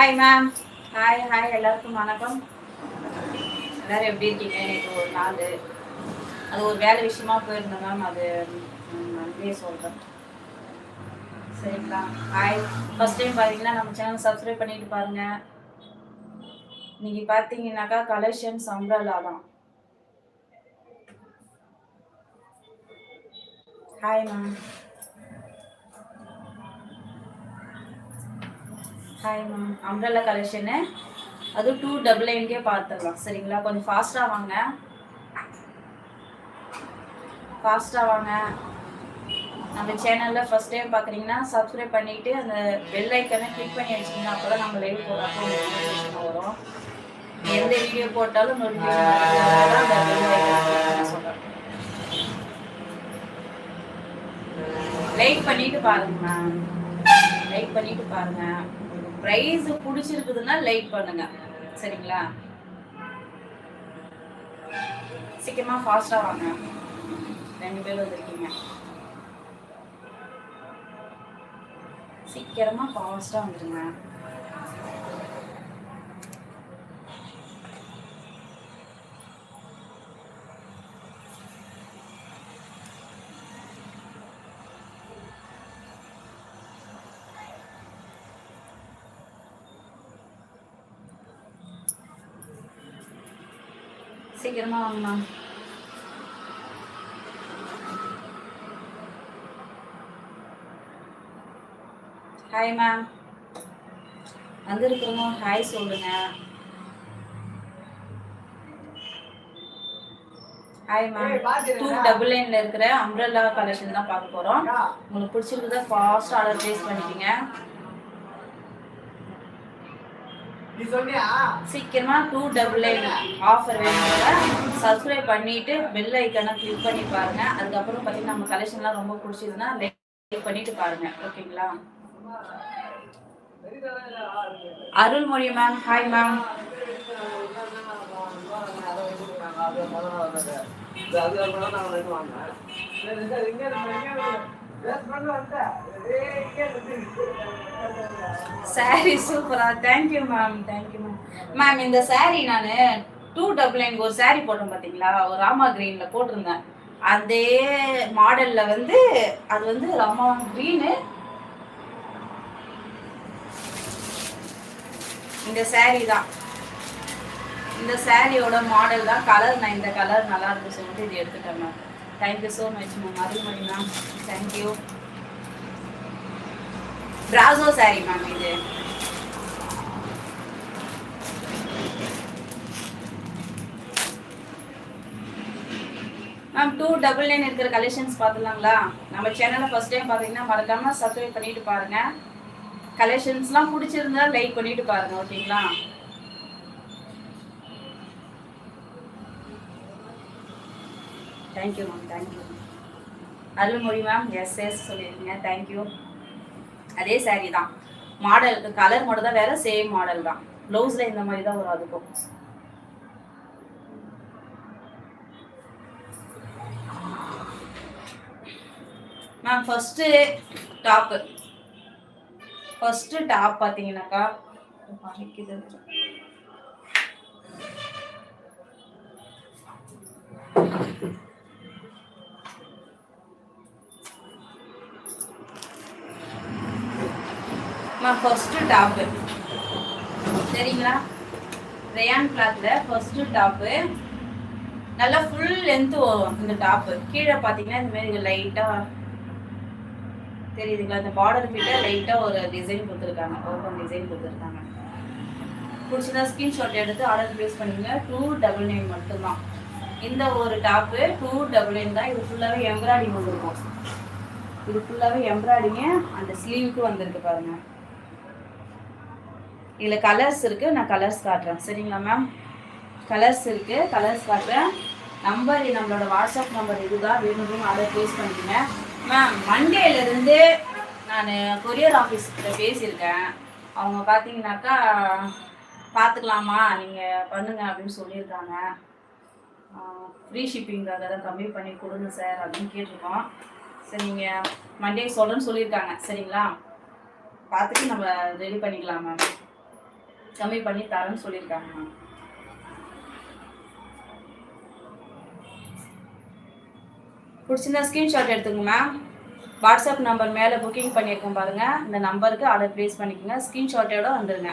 Hi ma'am hi hi எல்லாருக்கும் வணக்கம். எல்லாரும் எப்படி இருக்கீங்க? நேற்று ஒரு நாள். அது ஒரு வேலை விஷயமா போயிருந்தேன் மேம் அது ம், நன்றியே சொல்கிறேன் சரிங்களா? ஹாய் ஃபஸ்ட் டைம் பார்த்தீங்கன்னா நம்ம சேனல் சப்ஸ்கிரைப் பண்ணிட்டு பாருங்க. இன்னைக்கு பார்த்தீங்கன்னாக்கா கலெக்ஷன்ஸ் அம்ரலா தான். Hi ma'am hi ma'am umbrella collection அது டூ டபுள் நைன்கே பார்த்துடலாம் சரிங்களா? கொஞ்சம் ஃபாஸ்ட்டாக வாங்க. ஃபாஸ்ட்டாக வாங்க. நம்ம சேனலில் ஃபஸ்ட் டைம் பார்க்குறீங்கன்னா சப்ஸ்கிரைப் பண்ணிவிட்டு அந்த பெல் ஐக்கனை கிளிக் பண்ணி வச்சிங்கன்னா அப்போ தான் நம்ம லைவ் போடுறப்போ நோட்டிஃபிகேஷன் வரும். எந்த வீடியோ போட்டாலும் நோட்டிஃபிகேஷன் சொல்கிறேன் லைக் பண்ணிட்டு பாருங்க மேம் லைக் பண்ணிட்டு பாருங்க. ப்ரைஸ் பிடிச்சிருக்குதுன்னா லைக் பண்ணுங்க. சரிங்களா? சீக்கிரமா ஃபாஸ்டா வாங்க. ரெண்டு பேர் வந்திருக்கீங்க. சீக்கிரமா ஃபாஸ்டா வந்துருங்க. சீக்கிரமா வாங்கம்மா. ஹாய் மேம் வந்திருக்கிறவங்க ஹாய் சொல்லுங்க. ஹாய் மேம் டூ டபுள் நைன்ல இருக்கிற அம்ரல்லா கலெக்ஷன் தான் பார்க்க போறோம். உங்களுக்கு பிடிச்சிருக்குதா ஃபாஸ்ட் ஆர்டர் ப்ளேஸ் பண்ணிக்கங்க. சீக்கிரமா டூ டபுள் நைன் ஆஃபர் வேணுங்க சப்ஸ்கிரைப் பண்ணிட்டு பெல் ஐக்கனை கிளிக் பண்ணி பாருங்க. அதுக்கப்புறம் பார்த்தீங்கன்னா நம்ம கலெக்ஷன்லாம் ரொம்ப பிடிச்சதுன்னா லைக் பண்ணிட்டு பாருங்க. ஓகேங்களா? Arulmozhi ma'am hi ma'am sari சூப்பரா thank you ma'am thank you ma'am ma'am இந்த சாரி நான் டூ டபுள் நைன் ஒரு சாரி போட்டேன் பார்த்தீங்களா ஒரு ராமா கிரீனில் போட்டிருந்தேன். அதே மாடலில் வந்து அது வந்து ராமா கிரீனு இந்த சாரி தான். இந்த சாரியோட மாடல் தான் கலர் நான் இந்த கலர் நல்லா இருக்கு சொல்லிட்டு இது எடுத்துட்டேன் ma'am thank you so much ma'am Arulmani ma'am thank you brasso sari ma'am இது. மேம் டூ டபுள் நைன் இருக்கிற கலெக்ஷன்ஸ் பார்த்துலாங்களா நம்ம சேனலை ஃபஸ்ட் டைம் பார்த்தீங்கன்னா மறக்காம சப்ஸ்கிரைப் பண்ணிட்டு பாருங்க. கலெக்ஷன்ஸ்லாம் பிடிச்சிருந்தா லைக் பண்ணிட்டு பாருங்க ஓகேங்களா thank you ma'am thank you Arulmozhi ma'am yes yes சொல்லியிருக்கீங்க தேங்க்யூ அதே saree தான். மாடல் கலர் மட்டும் தான் வேற சேம் மாடல் தான். ப்ளவுஸ்ல இந்த மாதிரி தான் வரும் அதுக்கும். Ma'am first top first top பார்த்தீங்கன்னாக்கா மறைக்குது அம்மா ஃபஸ்ட்டு டாப்பு சரிங்களா? ரயான் கிளாத்தில் ஃபஸ்ட்டு டாப்பு நல்லா ஃபுல் லென்த்து வரும் இந்த டாப்பு கீழே பார்த்தீங்கன்னா இந்த மாதிரி லைட்டாக தெரியுதுங்களா? இந்த பார்டர் கிட்ட லைட்டாக ஒரு டிசைன் கொடுத்துருக்காங்க. ஓப்பன் டிசைன் கொடுத்துருக்காங்க. பிடிச்சதா ஸ்க்ரீன்ஷாட் எடுத்து ஆர்டர் ப்ளேஸ் பண்ணிங்க. டூ டபுள் நைன் மட்டும்தான். இந்த ஒரு டாப்பு டூ டபுள் நைன் தான். இது ஃபுல்லாகவே எம்ப்ராய்டிங் வந்துருக்கும். இது ஃபுல்லாகவே எம்ப்ராய்டிங்க அந்த ஸ்லீவுக்கு வந்திருக்கு பாருங்கள் இதில் கலர்ஸ் இருக்குது நான் கலர்ஸ் காட்டுறேன். சரிங்களா மேம் கலர்ஸ் இருக்குது கலர்ஸ் காட்டுறேன். நம்பர் நம்மளோட வாட்ஸ்அப் நம்பர் இதுதான் வேணும் ஆர்டர் ப்ளேஸ் பண்ணிக்கோங்க. மேம் மண்டேலேருந்து நான் கொரியர் ஆஃபீஸ்கிட்ட பேசியிருக்கேன். அவங்க பார்த்தீங்கன்னாக்கா பார்த்துக்கலாமா நீங்கள் பண்ணுங்க அப்படின்னு சொல்லியிருக்காங்க. ஃப்ரீ ஷிப்பிங்காக தான் கம்மி பண்ணி கொடுங்க சார் அப்படின்னு கேட்டிருக்கோம். சரி நீங்கள் மண்டே சொல்கிறேன்னு சொல்லியிருக்காங்க. சரிங்களா? பார்த்துட்டு நம்ம ரெடி பண்ணிக்கலாம் மேம் கம்மி பண்ணி தரேன்னு சொல்லியிருக்காங்க மேம். பிடிச்சிருந்தா ஸ்க்ரீன்ஷாட் எடுத்துங்க மேம். வாட்ஸ்அப் நம்பர் மேலே புக்கிங் பண்ணியிருக்கோம் பாருங்கள் இந்த நம்பருக்கு ஆர்டர் ப்ளேஸ் பண்ணிக்கோங்க. ஸ்க்ரீன்ஷாட்டோட வந்துடுங்க